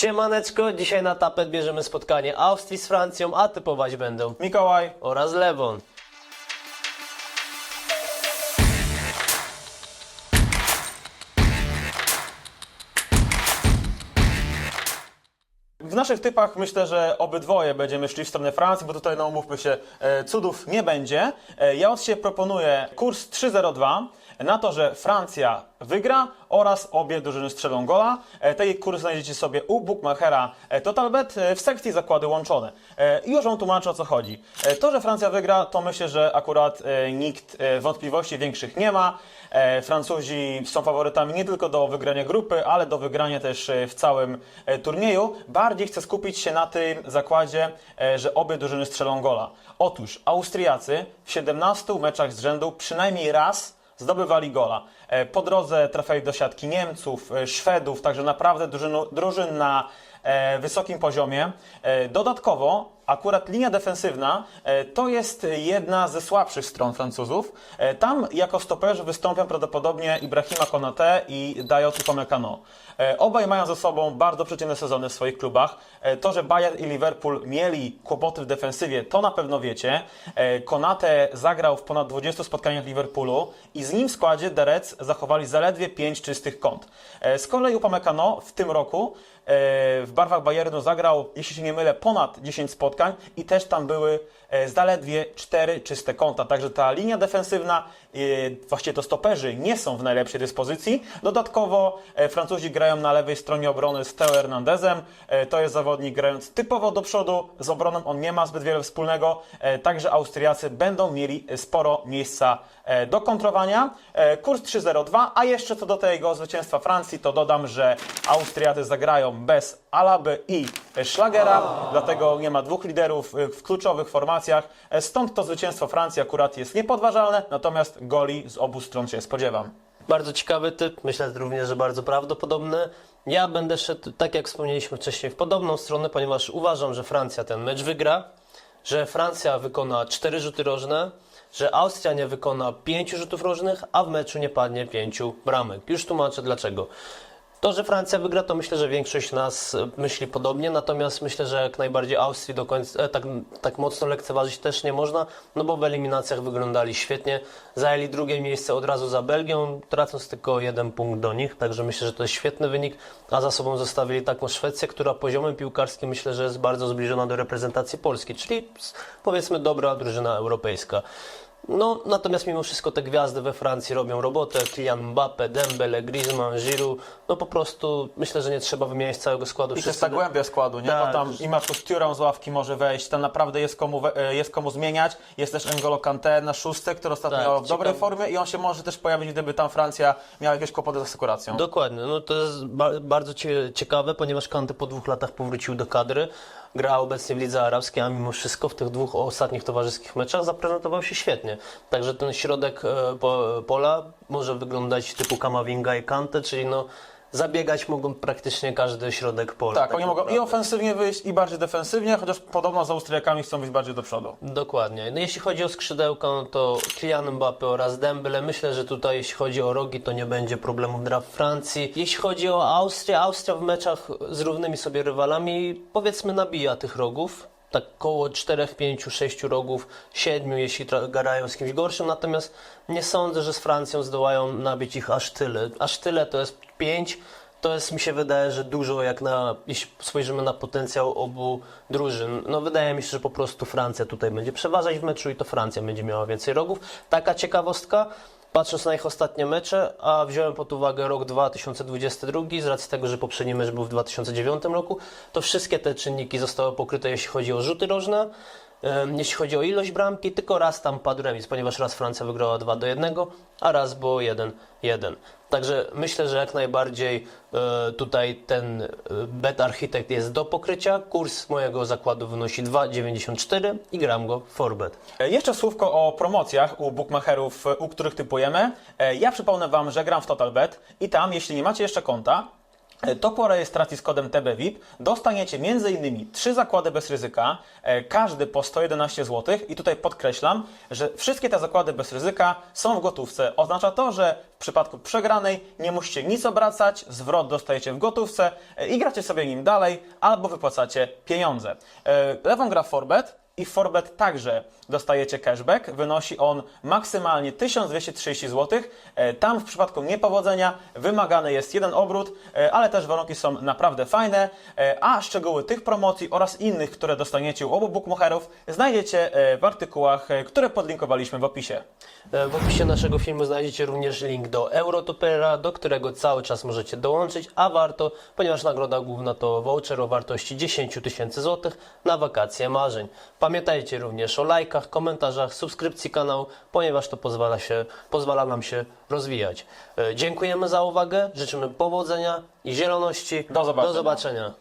Siemaneczko, dzisiaj na tapet bierzemy spotkanie Austrii z Francją, a typować będą Mikołaj, oraz Lewon. w naszych typach myślę, że obydwoje będziemy szli w stronę Francji, bo tutaj, no umówmy się, e, cudów nie będzie. E, Ja od siebie proponuję kurs 3-0-2 na to, że Francja wygra oraz obie drużyny strzelą gola. E, Taki kurs znajdziecie sobie u Bookmachera e, TotalBet e, w sekcji zakłady łączone. Już Wam tłumaczę o co chodzi. To, że Francja wygra, to myślę, że akurat nikt wątpliwości większych nie ma. Francuzi są faworytami nie tylko do wygrania grupy, ale do wygrania też w całym turnieju. Bardziej chcę skupić się na tym zakładzie, że obie drużyny strzelą gola. Otóż Austriacy w 17 meczach z rzędu przynajmniej raz zdobywali gola. E, Po drodze trafiali do siatki Niemców, e, Szwedów, także naprawdę drużynu, drużyn na e, wysokim poziomie. Dodatkowo akurat linia defensywna to jest jedna ze słabszych stron Francuzów. Tam jako stoperzy wystąpią prawdopodobnie Ibrahima Konate i Dayot Upamecano. Obaj mają ze sobą bardzo przeciwne sezony w swoich klubach. To, że Bayern i Liverpool mieli kłopoty w defensywie, to na pewno wiecie. Konate zagrał w ponad 20 spotkaniach Liverpoolu i z nim w składzie Reds zachowali zaledwie 5 czystych kąt. E, Z kolei Upamecano w tym roku e, w barwach Bayernu zagrał, jeśli się nie mylę, ponad 10 spotkań i też tam były e, zaledwie 4 czyste kąta. Także ta linia defensywna, właściwie to stoperzy, nie są w najlepszej dyspozycji. Dodatkowo e, Francuzi grają na lewej stronie obrony z Teo Hernandezem. E, To jest zawodnik grając typowo do przodu. Z obroną on nie ma zbyt wiele wspólnego. E, Także Austriacy będą mieli sporo miejsca do kontrowania. Kurs 3-0-2, a jeszcze co do tego zwycięstwa Francji, to dodam, że Austriacy zagrają bez Alaby i Schlagera, dlatego nie ma dwóch liderów y, w kluczowych formacjach. E, Stąd to zwycięstwo Francji akurat jest niepodważalne, natomiast goli z obu stron się spodziewam. Bardzo ciekawy typ, myślę również, że bardzo prawdopodobny. Ja będę szedł, tak jak wspomnieliśmy wcześniej, w podobną stronę, ponieważ uważam, że Francja ten mecz wygra, że Francja wykona cztery rzuty rożne, że Austria nie wykona pięciu rzutów rożnych, a w meczu nie padnie pięciu bramek. Już tłumaczę dlaczego. To, że Francja wygra, to myślę, że większość nas myśli podobnie, natomiast myślę, że jak najbardziej Austrii do końca, e, tak, tak mocno lekceważyć też nie można, no bo w eliminacjach wyglądali świetnie, zajęli drugie miejsce od razu za Belgią, tracąc tylko jeden punkt do nich, także myślę, że to jest świetny wynik, a za sobą zostawili taką Szwecję, która poziomem piłkarskim myślę, że jest bardzo zbliżona do reprezentacji Polski, czyli powiedzmy dobra drużyna europejska. No, natomiast mimo wszystko te gwiazdy we Francji robią robotę. Kylian Mbappe, Dembele, Griezmann, Giroud. No po prostu myślę, że nie trzeba wymieniać całego składu. I też Wszyscy- ta głębia składu, nie? Tak. Bo tam i Marcus Thuram z ławki może wejść, tam naprawdę jest komu, we- e, jest komu zmieniać. Jest też N'Golo Kanté na szóstce, który ostatnio Tak, miał w dobrej formie i on się może też pojawić, gdyby tam Francja miała jakieś kłopoty z asekuracją. Dokładnie, no to jest ba bardzo cie ciekawe, ponieważ Kanty po dwóch latach powrócił do kadry. Gra obecnie w Lidze Arabskiej, a mimo wszystko w tych dwóch ostatnich towarzyskich meczach zaprezentował się świetnie. Także ten środek e, po, pola może wyglądać typu Kamavinga i Kante, czyli no zabiegać mogą praktycznie każdy środek pola. Tak, oni mogą i ofensywnie wyjść, i bardziej defensywnie, chociaż podobno z Austriakami chcą wyjść bardziej do przodu. Dokładnie. No jeśli chodzi o skrzydełka, no to Kylian Mbappe oraz Dembele. Myślę, że tutaj jeśli chodzi o rogi, to nie będzie problemów dla Francji. Jeśli chodzi o Austrię, Austria w meczach z równymi sobie rywalami powiedzmy nabija tych rogów. Tak koło 4, 5, 6 rogów, 7, jeśli garają z kimś gorszym. Natomiast nie sądzę, że z Francją zdołają nabić ich aż tyle. Aż tyle to jest 5. To jest, mi się wydaje, że dużo, jak na, jeśli spojrzymy na potencjał obu drużyn. No wydaje mi się, że po prostu Francja tutaj będzie przeważać w meczu i to Francja będzie miała więcej rogów. Taka ciekawostka, patrząc na ich ostatnie mecze, a wziąłem pod uwagę rok 2022, z racji tego, że poprzedni mecz był w 2009 roku, to wszystkie te czynniki zostały pokryte, jeśli chodzi o rzuty rożne, Jeśli chodzi o ilość bramki, tylko raz tam padł remis, ponieważ raz Francja wygrała 2 do 1, a raz było 1-1. Także myślę, że jak najbardziej e, tutaj ten e, bet architekt jest do pokrycia. Kurs mojego zakładu wynosi 2,94 i gram go Forbet. E, Jeszcze słówko o promocjach u bookmacherów, u których typujemy. Ja przypomnę Wam, że gram w TotalBet i tam, jeśli nie macie jeszcze konta, To po rejestracji z kodem TBVIP dostaniecie m.in. trzy zakłady bez ryzyka, e, każdy po 111 zł i tutaj podkreślam, że wszystkie te zakłady bez ryzyka są w gotówce. Oznacza to, że w przypadku przegranej nie musicie nic obracać, zwrot dostajecie w gotówce e, i gracie sobie nim dalej albo wypłacacie pieniądze. E, Lewą gra Forbet i Forbet także dostajecie cashback. Wynosi on maksymalnie 1230 zł. E, Tam w przypadku niepowodzenia wymagany jest jeden obrót, e, ale też warunki są naprawdę fajne. E, A szczegóły tych promocji oraz innych, które dostaniecie u obu bookmacherów, znajdziecie w artykułach, które podlinkowaliśmy w opisie. W opisie naszego filmu znajdziecie również link do Eurotopera, do którego cały czas możecie dołączyć, a warto, ponieważ nagroda główna to voucher o wartości 10 tysięcy złotych na wakacje marzeń. Pamiętajcie również o lajkach, komentarzach, subskrypcji kanału, ponieważ to pozwala, się, pozwala nam się rozwijać. E, Dziękujemy za uwagę, życzymy powodzenia i zieloności. Do zobaczenia. Do zobaczenia.